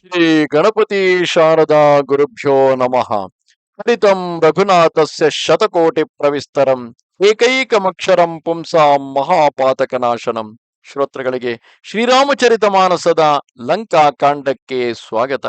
ಶ್ರೀ ಗಣಪತಿ ಶಾರದಾ ಗುರುಭ್ಯೋ ನಮಃ. ಹರಿತಂ ರಘುನಾಥಸ್ಯ ಶತಕೋಟಿ ಪ್ರವಿಸ್ತರಂ, ಏಕೈಕಮಕ್ಷರಂ ಪುಂಸಾಂ ಮಹಾಪಾತಕನಾಶನಂ. ಶ್ರೋತ್ರಗಳಿಗೆ ಶ್ರೀರಾಮಚರಿತ ಮಾನಸದ ಲಂಕಾ ಕಾಂಡಕ್ಕೆ ಸ್ವಾಗತ.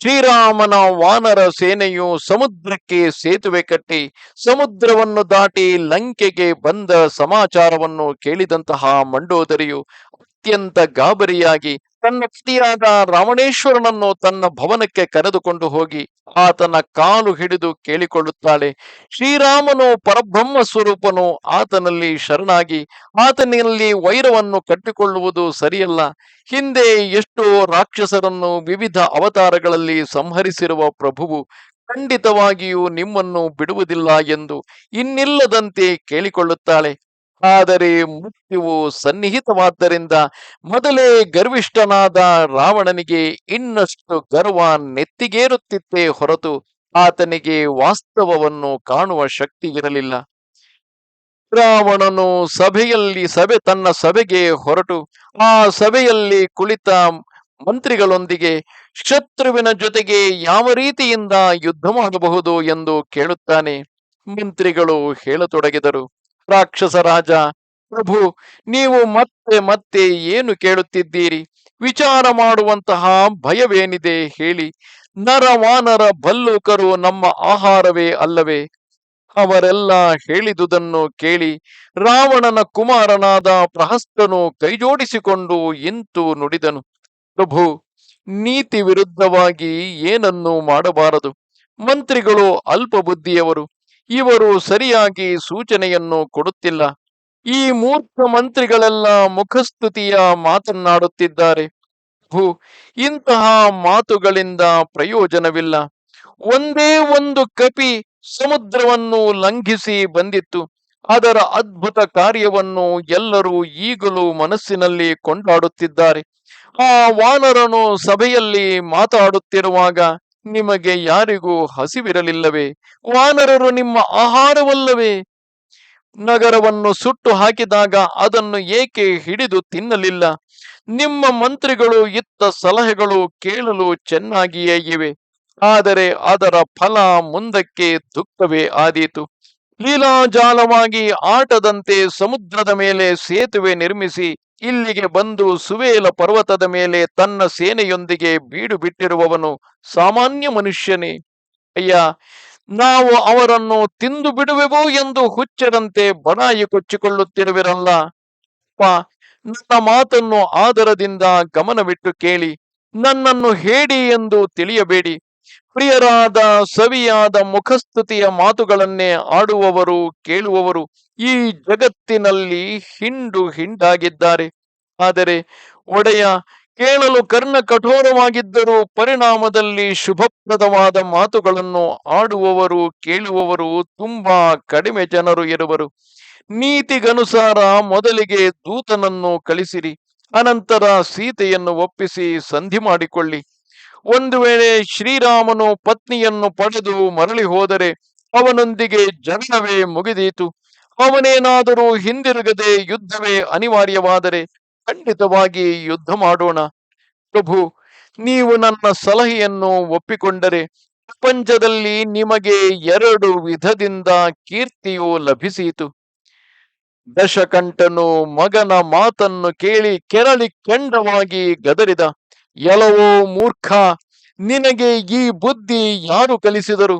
ಶ್ರೀರಾಮನ ವಾನರ ಸೇನೆಯು ಸಮುದ್ರಕ್ಕೆ ಸೇತುವೆ ಕಟ್ಟಿ, ಸಮುದ್ರವನ್ನು ದಾಟಿ ಲಂಕೆಗೆ ಬಂದ ಸಮಾಚಾರವನ್ನು ಕೇಳಿದಂತಹ ಮಂಡೋದರಿಯು ಅತ್ಯಂತ ಗಾಬರಿಯಾಗಿ ತನ್ನ ಪತಿಯಾದ ರಾವಣೇಶ್ವರನನ್ನು ತನ್ನ ಭವನಕ್ಕೆ ಕರೆದುಕೊಂಡು ಹೋಗಿ ಆತನ ಕಾಲು ಹಿಡಿದು ಕೇಳಿಕೊಳ್ಳುತ್ತಾಳೆ. ಶ್ರೀರಾಮನು ಪರಬ್ರಹ್ಮ ಸ್ವರೂಪನು. ಆತನಲ್ಲಿ ಶರಣಾಗಿ ಆತನಲ್ಲಿ ವೈರವನ್ನು ಕಟ್ಟಿಕೊಳ್ಳುವುದು ಸರಿಯಲ್ಲ. ಹಿಂದೆ ಎಷ್ಟೋ ರಾಕ್ಷಸರನ್ನು ವಿವಿಧ ಅವತಾರಗಳಲ್ಲಿ ಸಂಹರಿಸಿರುವ ಪ್ರಭುವು ಖಂಡಿತವಾಗಿಯೂ ನಿಮ್ಮನ್ನು ಬಿಡುವುದಿಲ್ಲ ಎಂದು ಇನ್ನಿಲ್ಲದಂತೆ ಕೇಳಿಕೊಳ್ಳುತ್ತಾಳೆ. ಆದರೆ ಮೃತ್ಯುವು ಸನ್ನಿಹಿತವಾದ್ದರಿಂದ ಮೊದಲೇ ಗರ್ವಿಷ್ಠನಾದ ರಾವಣನಿಗೆ ಇನ್ನಷ್ಟು ಗರ್ವ ನೆತ್ತಿಗೇರುತ್ತಿತ್ತೇ ಹೊರತು ಆತನಿಗೆ ವಾಸ್ತವವನ್ನು ಕಾಣುವ ಶಕ್ತಿ ಇರಲಿಲ್ಲ. ರಾವಣನು ಸಭೆಯಲ್ಲಿ, ಸಭೆ ತನ್ನ ಸಭೆಗೆ ಹೊರಟು. ಆ ಸಭೆಯಲ್ಲಿ ಕುಳಿತ ಮಂತ್ರಿಗಳೊಂದಿಗೆ, ಶತ್ರುವಿನ ಜೊತೆಗೆ ಯಾವ ರೀತಿಯಿಂದ ಯುದ್ಧ ಮಾಡಬಹುದು? ಎಂದು ಕೇಳುತ್ತಾನೆ. ಮಂತ್ರಿಗಳು ಹೇಳತೊಡಗಿದರು. ರಾಕ್ಷಸ ರಾಜ, ಪ್ರಭು, ನೀವು ಮತ್ತೆ ಮತ್ತೆ ಏನು ಕೇಳುತ್ತಿದ್ದೀರಿ? ವಿಚಾರ ಮಾಡುವಂತಹ ಭಯವೇನಿದೆ ಹೇಳಿ. ನರವಾನರ ಭಲ್ಲೂಕರು ನಮ್ಮ ಆಹಾರವೇ ಅಲ್ಲವೇ? ಅವರೆಲ್ಲ ಹೇಳಿದುದನ್ನು ಕೇಳಿ ರಾವಣನ ಕುಮಾರನಾದ ಪ್ರಹಸ್ತನು ಕೈಜೋಡಿಸಿಕೊಂಡು ಇಂತು ನುಡಿದನು. ಪ್ರಭು, ನೀತಿ ವಿರುದ್ಧವಾಗಿ ಏನನ್ನೂ ಮಾಡಬಾರದು. ಮಂತ್ರಿಗಳು ಅಲ್ಪ ಬುದ್ಧಿಯವರು ಇವರು ಸರಿಯಾಗಿ ಸೂಚನೆಯನ್ನು ಕೊಡುತ್ತಿಲ್ಲ. ಈ ಮೂರ್ಖ ಮಂತ್ರಿಗಳೆಲ್ಲ ಮುಖಸ್ತುತಿಯ ಮಾತನ್ನಾಡುತ್ತಿದ್ದಾರೆ. ಹೂ ಇಂತಹ ಮಾತುಗಳಿಂದ ಪ್ರಯೋಜನವಿಲ್ಲ. ಒಂದೇ ಒಂದು ಕಪಿ ಸಮುದ್ರವನ್ನು ಲಂಘಿಸಿ ಬಂದಿತ್ತು. ಅದರ ಅದ್ಭುತ ಕಾರ್ಯವನ್ನು ಎಲ್ಲರೂ ಈಗಲೂ ಮನಸ್ಸಿನಲ್ಲಿ ಕೊಂಡಾಡುತ್ತಿದ್ದಾರೆ. ಆ ವಾನರನು ಸಭೆಯಲ್ಲಿ ಮಾತಾಡುತ್ತಿರುವಾಗ ನಿಮಗೆ ಯಾರಿಗೂ ಹಸಿವಿರಲಿಲ್ಲವೇ? ವಾನರರು ನಿಮ್ಮ ಆಹಾರವಲ್ಲವೇ? ನಗರವನ್ನು ಸುಟ್ಟು ಹಾಕಿದಾಗ ಅದನ್ನು ಏಕೆ ಹಿಡಿದು ತಿನ್ನಲಿಲ್ಲ? ನಿಮ್ಮ ಮಂತ್ರಿಗಳು ಇತ್ತ ಸಲಹೆಗಳು ಕೇಳಲು ಚೆನ್ನಾಗಿಯೇ ಇವೆ. ಆದರೆ ಅದರ ಫಲ ಮುಂದಕ್ಕೆ ದುಃಖವೇ ಆದೀತು. ಲೀಲಾಜಾಲವಾಗಿ ಆಟದಂತೆ ಸಮುದ್ರದ ಮೇಲೆ ಸೇತುವೆ ನಿರ್ಮಿಸಿ ಇಲ್ಲಿಗೆ ಬಂದು ಸುವೇಲ ಪರ್ವತದ ಮೇಲೆ ತನ್ನ ಸೇನೆಯೊಂದಿಗೆ ಬೀಡು ಬಿಟ್ಟಿರುವವನು ಸಾಮಾನ್ಯ ಮನುಷ್ಯನೇ. ಅಯ್ಯ, ನಾವು ಅವರನ್ನು ತಿಂದು ಬಿಡುವೆವು ಎಂದು ಹುಚ್ಚರಂತೆ ಬಣಾಯಿ ಕೊಚ್ಚಿಕೊಳ್ಳುತ್ತಿರುವಿರಲ್ಲ. ನನ್ನ ಮಾತನ್ನು ಆದರದಿಂದ ಗಮನವಿಟ್ಟು ಕೇಳಿ, ನನ್ನನ್ನು ಹೇಳಿ ಎಂದು ತಿಳಿಯಬೇಡಿ. ಪ್ರಿಯರಾದ ಸವಿಯಾದ ಮುಖಸ್ತುತಿಯ ಮಾತುಗಳನ್ನೇ ಆಡುವವರು, ಕೇಳುವವರು ಈ ಜಗತ್ತಿನಲ್ಲಿ ಹಿಂಡು ಹಿಂಡಾಗಿದ್ದಾರೆ. ಆದರೆ ಒಡೆಯ ಕೇಳಲು ಕರ್ಣ ಕಠೋರವಾಗಿದ್ದರೂ ಪರಿಣಾಮದಲ್ಲಿ ಶುಭಪ್ರದವಾದ ಮಾತುಗಳನ್ನು ಆಡುವವರು, ಕೇಳುವವರು ತುಂಬಾ ಕಡಿಮೆ ಜನರು ಇರುವರು. ನೀತಿಗನುಸಾರ ಮೊದಲಿಗೆ ದೂತನನ್ನು ಕಳಿಸಿರಿ, ಅನಂತರ ಸೀತೆಯನ್ನು ಒಪ್ಪಿಸಿ ಸಂಧಿ ಮಾಡಿಕೊಳ್ಳಿ. ಒಂದು ವೇಳೆ ಶ್ರೀರಾಮನು ಪತ್ನಿಯನ್ನು ಪಡೆದು ಮರಳಿ ಹೋದರೆ ಅವನೊಂದಿಗೆ ಜಗಳವೇ ಮುಗಿದೀತು. ಅವನೇನಾದರೂ ಹಿಂದಿರುಗದೆ ಯುದ್ಧವೇ ಅನಿವಾರ್ಯವಾದರೆ ಖಂಡಿತವಾಗಿ ಯುದ್ಧ ಮಾಡೋಣ. ಪ್ರಭು, ನೀವು ನನ್ನ ಸಲಹೆಯನ್ನು ಒಪ್ಪಿಕೊಂಡರೆ ಪ್ರಪಂಚದಲ್ಲಿ ನಿಮಗೆ ಎರಡು ವಿಧದಿಂದ ಕೀರ್ತಿಯು ಲಭಿಸಿತು. ದಶಕಂಠನು ಮಗನ ಮಾತನ್ನು ಕೇಳಿ ಕೆರಳಿ ಕೆಂಡವಾಗಿ ಗದರಿದ. ಎಲವೋ ಮೂರ್ಖ, ನಿನಗೆ ಈ ಬುದ್ಧಿ ಯಾರು ಕಲಿಸಿದರು?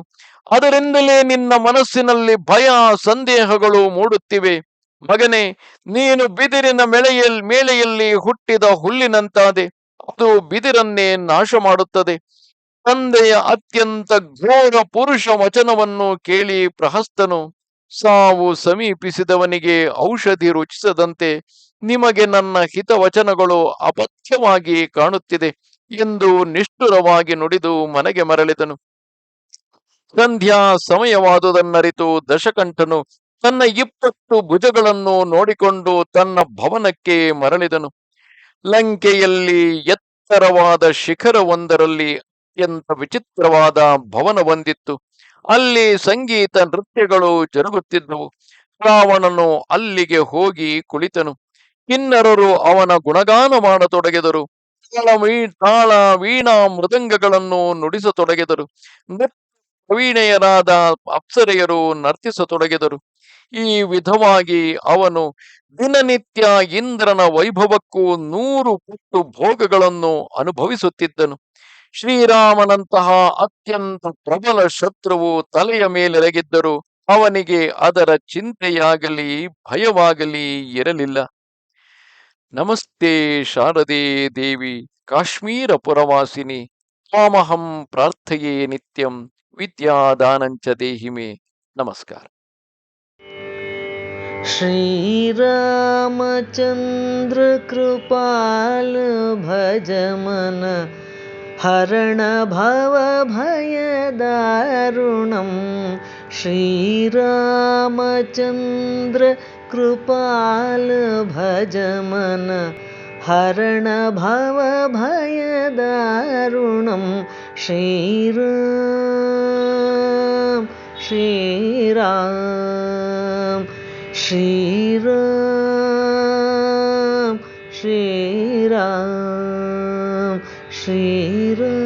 ಅದರಿಂದಲೇ ನಿನ್ನ ಮನಸ್ಸಿನಲ್ಲಿ ಭಯ, ಸಂದೇಹಗಳು ಮೂಡುತ್ತಿವೆ. ಮಗನೇ, ನೀನು ಬಿದಿರಿನ ಮೇಳೆಯಲ್ಲಿ ಮೇಳೆಯಲ್ಲಿ ಹುಟ್ಟಿದ ಹುಲ್ಲಿನಂತಾದೆ. ಅದು ಬಿದಿರನ್ನೇ ನಾಶ ಮಾಡುತ್ತದೆ ತಂದೆಯ ಅತ್ಯಂತ ಘೋರ ಪುರುಷ ವಚನವನ್ನು ಕೇಳಿ ಪ್ರಹಸ್ತನು, ಸಾವು ಸಮೀಪಿಸಿದವನಿಗೆ ಔಷಧಿ ರುಚಿಸದಂತೆ ನಿಮಗೆ ನನ್ನ ಹಿತವಚನಗಳು ಅಪಥ್ಯವಾಗಿ ಕಾಣುತ್ತಿದೆ ಎಂದು ನಿಷ್ಠುರವಾಗಿ ನುಡಿದು ಮನೆಗೆ ಮರಳಿದನು. ಸಂಧ್ಯಾ ಸಮಯವಾದುದನ್ನರಿತು ದಶಕಂಠನು ತನ್ನ ಇಪ್ಪತ್ತು ಭುಜಗಳನ್ನು ನೋಡಿಕೊಂಡು ತನ್ನ ಭವನಕ್ಕೆ ಮರಳಿದನು. ಲಂಕೆಯಲ್ಲಿ ಎತ್ತರವಾದ ಶಿಖರವೊಂದರಲ್ಲಿ ಅತ್ಯಂತ ವಿಚಿತ್ರವಾದ ಭವನ ಹೊಂದಿತ್ತು. ಅಲ್ಲಿ ಸಂಗೀತ ನೃತ್ಯಗಳು ಜರುಗುತ್ತಿದ್ದವು. ರಾವಣನು ಅಲ್ಲಿಗೆ ಹೋಗಿ ಕುಳಿತನು. ಕಿನ್ನರರು ಅವನ ಗುಣಗಾನ ಮಾಡತೊಡಗಿದರು. ತಾಳ ವೀಣಾ ಮೃದಂಗಗಳನ್ನು ನುಡಿಸತೊಡಗಿದರು. ಪ್ರವೀಣೆಯರಾದ ಅಪ್ಸರೆಯರು ನರ್ತಿಸತೊಡಗಿದರು. ಈ ವಿಧವಾಗಿ ಅವನು ದಿನನಿತ್ಯ ಇಂದ್ರನ ವೈಭವಕ್ಕೂ ನೂರು ಪುಟ್ಟು ಭೋಗಗಳನ್ನು ಅನುಭವಿಸುತ್ತಿದ್ದನು. ಶ್ರೀರಾಮನಂತಹ ಅತ್ಯಂತ ಪ್ರಬಲ ಶತ್ರುವು ತಲೆಯ ಮೇಲೆರಗಿದ್ದರು ಅವನಿಗೆ ಅದರ ಚಿಂತೆಯಾಗಲಿ, ಭಯವಾಗಲಿ ಇರಲಿಲ್ಲ. नमस्ते शारदे देवि काश्मीरपुरवासिनि। त्वामहं प्रार्थये नित्यं विद्यादानञ्च देहि मे। नमस्कार। श्रीरामचन्द्रकृपालभजम हरण भवभयदारुणं श्रीरामचन्द्र कृपाल भजमन हरणभवभयदारुणं श्रीराम श्रीराम श्रीराम श्रीराम श्रीराम